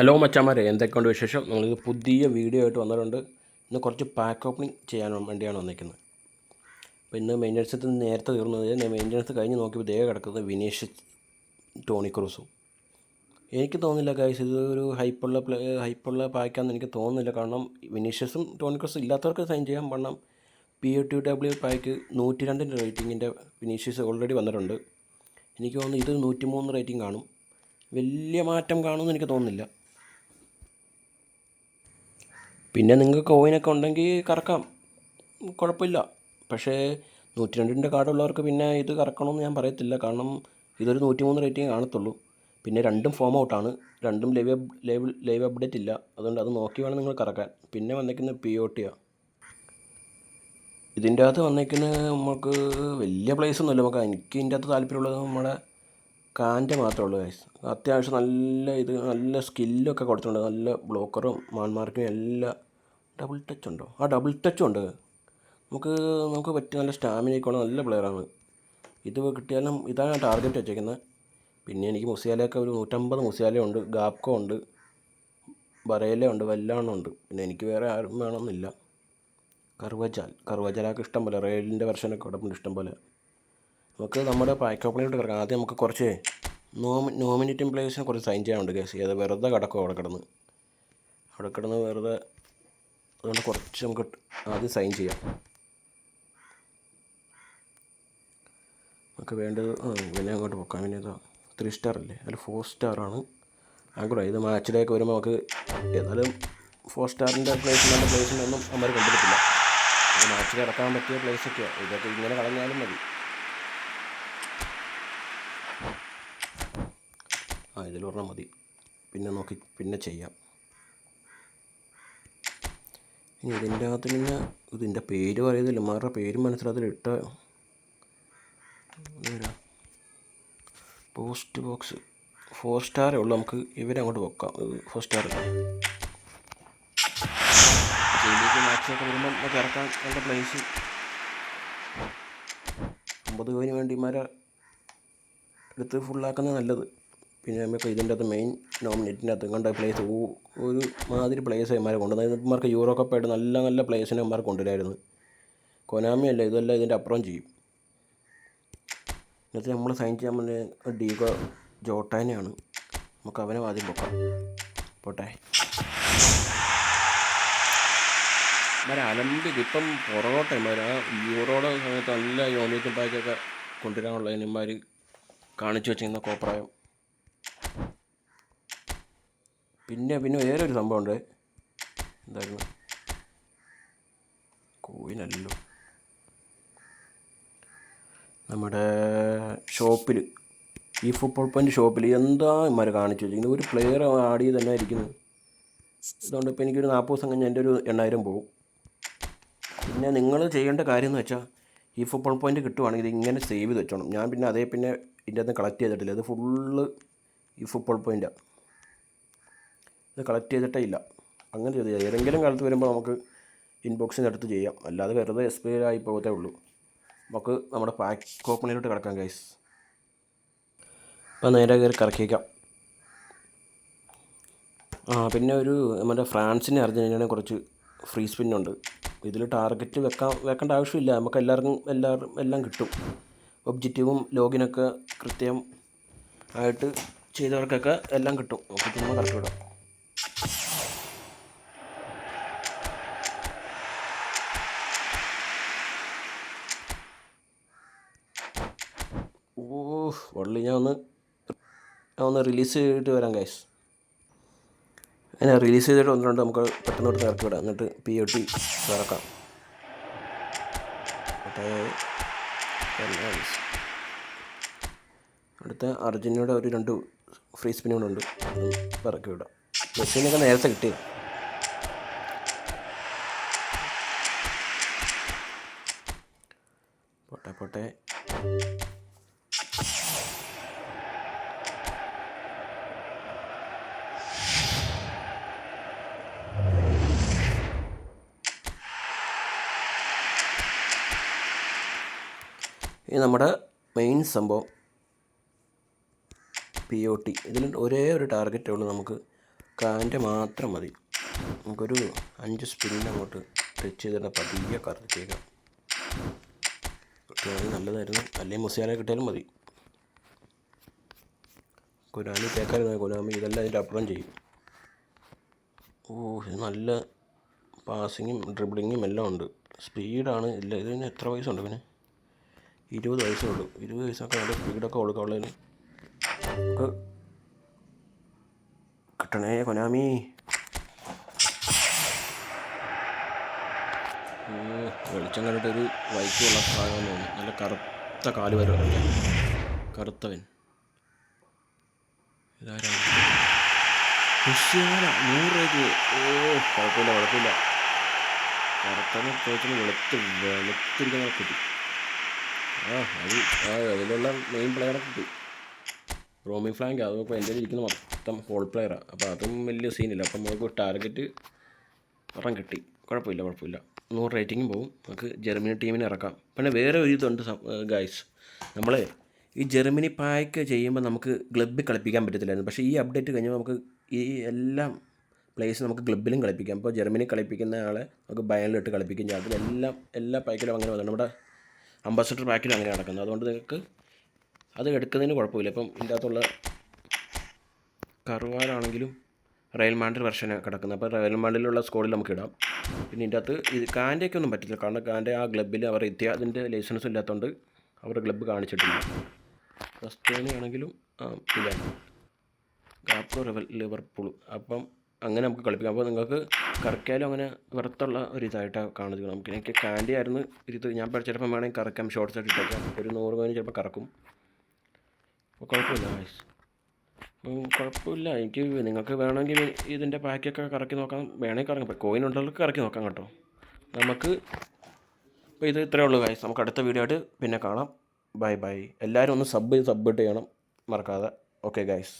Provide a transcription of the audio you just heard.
Hello മച്ചാമാരെ എന്തൊക്കെയുണ്ട് വിശേഷം? നമ്മളിത് പുതിയ വീഡിയോ ആയിട്ട് വന്നിട്ടുണ്ട്. ഇന്ന് കുറച്ച് പാക്ക് ഓപ്പണിംഗ് ചെയ്യാൻ വേണ്ടിയാണ് വന്നിരിക്കുന്നത്. അപ്പോൾ ഇന്ന് മെയിന്റനൻസ് നേരത്തെ തീർന്നത് മെയിന്റനൻസ് കഴിഞ്ഞ് നോക്കിയപ്പോൾ ദേഹം കിടക്കുന്നത് വിനീഷ് ടോണി ക്രൂസും. എനിക്ക് തോന്നുന്നില്ല ഗൈസ് ഇത് ഒരു ഹൈപ്പുള്ള പ്ലേ ഹൈപ്പുള്ള പാക്കാന്ന് എനിക്ക് തോന്നുന്നില്ല. കാരണം വിനീഷ്യസും ടോണി ക്രൂസും ഇല്ലാത്തവർക്ക് സൈൻ ചെയ്യാൻ പണം P O T W pack നൂറ്റി രണ്ടിന്റെ റേറ്റിങ്ങിന്റെ വിനീഷ്യസ് ഓൾറെഡി വന്നിട്ടുണ്ട്. എനിക്ക് തോന്നുന്നു ഇത് നൂറ്റി മൂന്ന് റേറ്റിംഗ് കാണും. വലിയ മാറ്റം കാണുമെന്ന് എനിക്ക് തോന്നുന്നില്ല. പിന്നെ നിങ്ങൾക്ക് കോയിനൊക്കെ ഉണ്ടെങ്കിൽ കറക്കാം. കുഴപ്പമില്ല. പക്ഷേ നൂറ്റി രണ്ടിന്റെ കാർഡുള്ളവർക്ക് പിന്നെ ഇത് കറക്കണമെന്ന് ഞാൻ പറയത്തില്ല. കാരണം ഇതൊരു നൂറ്റി മൂന്ന് റേറ്റിംഗ് കാണത്തുള്ളൂ. പിന്നെ രണ്ടും ഫോം ഔട്ടാണ് രണ്ടും ലൈവ് ലൈവ് ലൈവ് അപ്ഡേറ്റ് ഇല്ല. അതുകൊണ്ട് അത് നോക്കി വേണം നിങ്ങൾ കറക്കാൻ. പിന്നെ വന്നേക്കുന്നത് പി ഒ ടിയാണ് ഇതിന്റെ അകത്ത് വന്നേക്കുന്ന നമുക്ക് വലിയ പ്ലേസ് ഒന്നുമില്ല നമുക്ക് എനിക്ക് ഇതിന്റെ അകത്ത് താല്പര്യമുള്ളത് നമ്മുടെ കാന്റെ മാത്രമേ ഉള്ളൂ ഗൈസ് അത്യാവശ്യം നല്ല ഇത് നല്ല സ്കില്ലൊക്കെ കൊടുത്തിട്ടുണ്ട്. നല്ല ബ്ലോക്കറും മാൻമാർക്കും എല്ലാം ഡബിൾ ടച്ച് ഉണ്ടോ? ആ ഡബിൾ ടച്ചും ഉണ്ട്. നമുക്ക് നമുക്ക് പറ്റിയ നല്ല സ്റ്റാമിന ഉള്ള നല്ല പ്ലെയറാണ് ഇത് കിട്ടിയാലും ഇതാണ് ടാർഗറ്റ് വെച്ചേക്കുന്നത് പിന്നെ എനിക്ക് മുസിയാലയൊക്കെ ഒരു നൂറ്റമ്പത് മുസിയാലയുണ്ട് ഗാപ്കോ ഉണ്ട് ബറേല ഉണ്ട് വല്ലാണോ ഉണ്ട്. പിന്നെ എനിക്ക് വേറെ ആരും വേണമെന്നില്ല. കറുവജാൽ. കറുവജാലൊക്കെ ഇഷ്ടം പോലെ റെയിലിന്റെ വെർഷനൊക്കെ കിടപ്പുണ്ട് ഇഷ്ടം പോലെ. നമുക്ക് നമ്മുടെ പാക്ക് ഓപ്പണിലോട്ട് കിടക്കാം. ആദ്യം നമുക്ക് കുറച്ച് നോമി നോമിനേറ്റിംഗ് പ്ലേയേഴ്സിനെ കുറച്ച് സൈൻ ചെയ്യാനുണ്ട് കേസ് ചെയ്ത് വെറുതെ കിടക്കും അവിടെ കിടന്ന്. അവിടെ കിടന്ന് വെറുതെ അതുകൊണ്ട് കുറച്ച് നമുക്ക് ആദ്യം സൈൻ ചെയ്യാം. നമുക്ക് വേണ്ടത് പിന്നെ അങ്ങോട്ട് പൊക്കാം. പിന്നെ ഇതാ ത്രീ സ്റ്റാർ അല്ലേ അതിൽ ഫോർ സ്റ്റാറാണ് ആയിക്കോട്ടെ ഇത് മാച്ചിലേക്ക് വരുമ്പോൾ നമുക്ക് ഏതായാലും ഫോർ സ്റ്റാറിന്റെ പ്ലേസ് നല്ല പ്ലേസിനൊന്നും അമ്മ കണ്ടെടുത്തില്ല മാച്ചിൽ കിടക്കാൻ പറ്റിയ പ്ലേസൊക്കെയാണ് ഇതൊക്കെ ഇങ്ങനെ കളഞ്ഞാലും മതി. ആ ഇതിൽ പറഞ്ഞാൽ മതി. പിന്നെ നോക്കി പിന്നെ ചെയ്യാം. ഇനി ഇതിന്റെ അകത്ത് പിന്നെ ഇതിന്റെ പേര് പറയുന്നില്ല. മാറുടെ പേര് മനസ്സിലാകത്തിൽ ഇട്ട പോസ്റ്റ് ബോക്സ്. ഫോർ സ്റ്റാറേ ഉള്ളൂ. നമുക്ക് ഇവരെ അങ്ങോട്ട് വെക്കാം ഫോർ സ്റ്റാർ മാച്ചൊക്കെ വരുമ്പം നമുക്ക് ഇറക്കാൻ നല്ല പ്ലേസ് അമ്പത് കോയിന് വേണ്ടി ഇമാരെ എടുത്ത് ഫുള്ളാക്കുന്നത് നല്ലത്. പിന്നെ നമുക്ക് ഇതിന്റെ അകത്ത് മെയിൻ നോമിനേറ്റിന്റെ അകത്ത് കണ്ട പ്ലേസ് ഒരു മാതിരി പ്ലേസ് ഇമാരെ കൊണ്ടുവന്നത് ഇവന്മാർക്ക് യൂറോ കപ്പായിട്ട് നല്ല നല്ല പ്ലേസിനെ അമ്മമാർ കൊണ്ടുവരായിരുന്നു. കൊനാമി അല്ല? ഇതെല്ലാം ഇതിന്റെ അപ്പുറം ചെയ്യും. എന്നിട്ട് നമ്മൾ സൈൻ ചെയ്യാൻ പറഞ്ഞ ഡീഗോ ജോട്ടാനെയാണ് നമുക്ക് അവനെ ആദ്യം പൊക്കാം. പോട്ടെ. ഇമാരെ അലമ്പ് ഇപ്പം പുറകോട്ടെ ഇമാർ ആ യൂറോയുടെ സമയത്ത് നല്ല യോമിറ്റും പാക്കൊക്കെ കൊണ്ടുവരാനുള്ള ഇമാർ കാണിച്ചു വെച്ചിരുന്ന കോപ്രായം. പിന്നെ പിന്നെ വേറെ ഒരു സംഭവമുണ്ട്. എന്തായിരുന്നു? കോയിനല്ലോ. നമ്മുടെ ഷോപ്പിൽ ഈ ഫുട്ബോൾ പോയിന്റ് ഷോപ്പിൽ എന്താ ഇമാർ കാണിച്ചു വെച്ചിരിക്കുന്നത് ഒരു പ്ലെയർ ആഡ് ചെയ്ത് തന്നെ ഇരിക്കുന്നത് അതുകൊണ്ട് ഇപ്പോൾ എനിക്കൊരു നാൽപ്പത് ദിവസം കഴിഞ്ഞ് എന്റെ ഒരു എണ്ണായിരം പോകും പിന്നെ നിങ്ങൾ ചെയ്യേണ്ട കാര്യം എന്ന് വെച്ചാൽ ഈ ഫുട്ബോൾ പോയിന്റ് കിട്ടുവാണെങ്കിൽ ഇങ്ങനെ സേവ് ചെയ്ത് വെച്ചോണം. ഞാൻ പിന്നെ അതേ പിന്നെ ഇതിന്റെ അകത്ത് കളക്ട് ചെയ്തിട്ടില്ല. അത് ഫുള്ള് ഈ ഫുട്ബോൾ പോയിന്റ് ഇത് കളക്ട് ചെയ്തിട്ടേ ഇല്ല. അങ്ങനെ ചെയ്ത് ഏതെങ്കിലും കാലത്ത് വരുമ്പോൾ നമുക്ക് ഇൻബോക്സിന്റെ അടുത്ത് ചെയ്യാം. അല്ലാതെ വെറുതെ എക്സ്പയർ ആയി പോകത്തേ ഉള്ളൂ. നമുക്ക് നമ്മുടെ പാക്ക് ഓപ്പണിലോട്ട് കിടക്കാം ഗൈസ് അപ്പോൾ നേരെ കയറി കറക്കിയേക്കാം ആ പിന്നെ ഒരു നമ്മുടെ ഫ്രാൻസിനെ അർജന്റീനയെ കുറച്ച് ഫ്രീ സ്പിന്നുണ്ട് ഇതിൽ ടാർഗറ്റ് വെക്കാൻ വെക്കേണ്ട ആവശ്യമില്ല. നമുക്ക് എല്ലാവർക്കും എല്ലാവരും എല്ലാം കിട്ടും. ഒബ്ജക്റ്റീവും ലോഗിനൊക്കെ കൃത്യം ആയിട്ട് ചെയ്തവർക്കൊക്കെ എല്ലാം കിട്ടും. നമുക്ക് നമ്മൾ കറക്റ്റ് വിടാം ഓ വള്ളി ഞാൻ ഒന്ന് ഞാൻ ഒന്ന് റിലീസ് ചെയ്തിട്ട് വരാം ഗൈസ് അതിനെ റിലീസ് ചെയ്തിട്ട് ഒന്ന് രണ്ട് നമുക്ക് പെട്ടെന്ന് കൊടുത്ത് ഇറക്കി വിടാം. എന്നിട്ട് പി ഒ ടി ഇറക്കാം അടുത്ത അർജുനയുടെ ഒരു രണ്ട് ഫ്രീ ഉണ്ട്. ഇറക്കി വിടാം. മെസ്സിനൊക്കെ നേരത്തെ കിട്ടി. പോട്ടെ പോട്ടെ. ഇത് നമ്മുടെ മെയിൻ സംഭവം പി ഒ ടി ഇതിൽ ഒരേ ഒരു ടാർഗറ്റേ ഉള്ളൂ നമുക്ക്. കാന്റെ മാത്രം മതി. നമുക്കൊരു അഞ്ച് സ്പിൻ അങ്ങോട്ട് ടച്ച് ചെയ്തിട്ട് പതിയെ കറക്കിയേക്കാം കിട്ടിയാൽ നല്ലതായിരുന്നു. അല്ലെങ്കിൽ മുസിയാലെ കിട്ടിയാലും മതി. കൊനാമി കേൾക്കാതെ കൊനാമി ഇതെല്ലാം അതിന്റെ അപ്പുറം ചെയ്യും. ഓ ഇത് നല്ല പാസിങ്ങും ഡ്രിബിളിങ്ങും എല്ലാം ഉണ്ട്. സ്പീഡാണ് ഇല്ല ഇതിന് എത്ര വയസ്സുണ്ട് പിന്നെ ഇരുപത് വയസ്സേ ഉള്ളൂ. ഇരുപത് വയസ്സൊക്കെ നല്ല സ്പീഡൊക്കെ കൊടുക്കാനുള്ളതിന് നമുക്ക് കിട്ടണേ കൊനാമി. വെളിച്ചം കണ്ടിട്ട് ഒരു വൈക്കുള്ള സാധനം തോന്നുന്നു നല്ല കറുത്ത കാൽ വരും കറുത്തവൻ. ഇതാരാണ്? ക്രിസ്ത്യാന നൂറ് ഓ കുഴപ്പമില്ല കുഴപ്പമില്ല. കറുത്തനെ ചോദിച്ചാൽ വെളുത്ത് വെളുത്തിരിക്കുന്ന കിട്ടി. ആ അത് അതിലുള്ള മെയിൻ പ്ലെയറെ കിട്ടി. റോമിംഗ് ഫ്ലാങ്ക് അത് നോക്കുമ്പോൾ എന്റെ ഇരിക്കുന്ന മൊത്തം ഹോൾ പ്ലെയറാണ് അപ്പോൾ അതും വലിയ സീനില്ല അപ്പം നമുക്ക് ടാർഗറ്റ് ഇറങ്ങാൻ കിട്ടി. കുഴപ്പമില്ല കുഴപ്പമില്ല. നൂറ് റേറ്റിങ്ങും പോകും നമുക്ക് ജർമ്മനി ടീമിനെ ഇറക്കാം. പിന്നെ വേറെ ഒരു ഇതുണ്ട് ഗായ്സ് നമ്മൾ ഈ ജർമ്മനി പായ്ക്ക് ചെയ്യുമ്പോൾ നമുക്ക് ക്ലബ്ബിൽ കളിപ്പിക്കാൻ പറ്റത്തില്ലായിരുന്നു. പക്ഷേ ഈ അപ്ഡേറ്റ് കഴിഞ്ഞപ്പോൾ നമുക്ക് ഈ എല്ലാം പ്ലേസ് നമുക്ക് ക്ലബ്ബിലും കളിപ്പിക്കാം. ഇപ്പോൾ ജർമ്മനി കളിപ്പിക്കുന്ന ആളെ നമുക്ക് ബയലിലിട്ട് കളിപ്പിക്കും ചെയ്യാം. അതിലെല്ലാം എല്ലാ പാക്കിലും അങ്ങനെ വന്നു. നമ്മുടെ അംബാസഡർ പാക്കിലും അങ്ങനെ നടക്കുന്നത് അതുകൊണ്ട് നിങ്ങൾക്ക് അത് എടുക്കുന്നതിന് കുഴപ്പമില്ല. ഇപ്പം ഇതിന്റെ അകത്തുള്ള കറുവാലാണെങ്കിലും റയൽ മാൻഡ്രിഡ് കിടക്കുന്നത്. അപ്പോൾ റയൽ മാൻഡ്രിലുള്ള സ്കോഡിൽ നമുക്ക് ഇടാം. പിന്നെ ഇതിന്റെ അകത്ത് ഇത് കാന്റെയൊക്കെ ഒന്നും പറ്റില്ല കാരണം കാന്റെ ആ ക്ലബ്ബിൽ അവർ എത്തിയ അതിന്റെ ലൈസൻസ് ഇല്ലാത്തതുകൊണ്ട് അവർ ക്ലബ്ബ് കാണിച്ചിട്ടില്ല. ആ, ഇല്ല ഗാപ്പോ റിവൽ ലിവർപൂൾ. അപ്പം അങ്ങനെ നമുക്ക് കളിപ്പിക്കാം. അപ്പോൾ നിങ്ങൾക്ക് കറക്കാലും അങ്ങനെ വെറുത്തുള്ള ഒരു ഇതായിട്ടാണ് കാണുന്നത്. നമുക്ക് എനിക്ക് കാൻഡി ആയിരുന്നു ഇത് ഞാൻ പഠിച്ചപ്പം വേണമെങ്കിൽ കറക്കാം. ഷോർട്ട്സ് ആയിട്ട് ഇട്ടേക്കാം. ഒരു നൂറ് പതിനഞ്ച് ചിലപ്പോൾ കറക്കും. അപ്പോൾ കുഴപ്പമില്ല ഗൈസ് കുഴപ്പമില്ല. എനിക്ക് നിങ്ങൾക്ക് വേണമെങ്കിൽ ഇതിന്റെ പാക്കൊക്കെ കറക്കി നോക്കാം. വേണമെങ്കിൽ കറങ്ങാം. കോയിൻ ഉള്ളവർക്ക് കറക്കി നോക്കാം കേട്ടോ. നമുക്ക് അപ്പോൾ ഇത് ഇത്രയേ ഉള്ളൂ ഗൈസ് നമുക്ക് അടുത്ത വീഡിയോ ആയിട്ട് പിന്നെ കാണാം. ബൈ ബൈ എല്ലാവരും ഒന്ന് സബ് സബ്മിറ്റ് ചെയ്യണം. മറക്കാതെ. Okay guys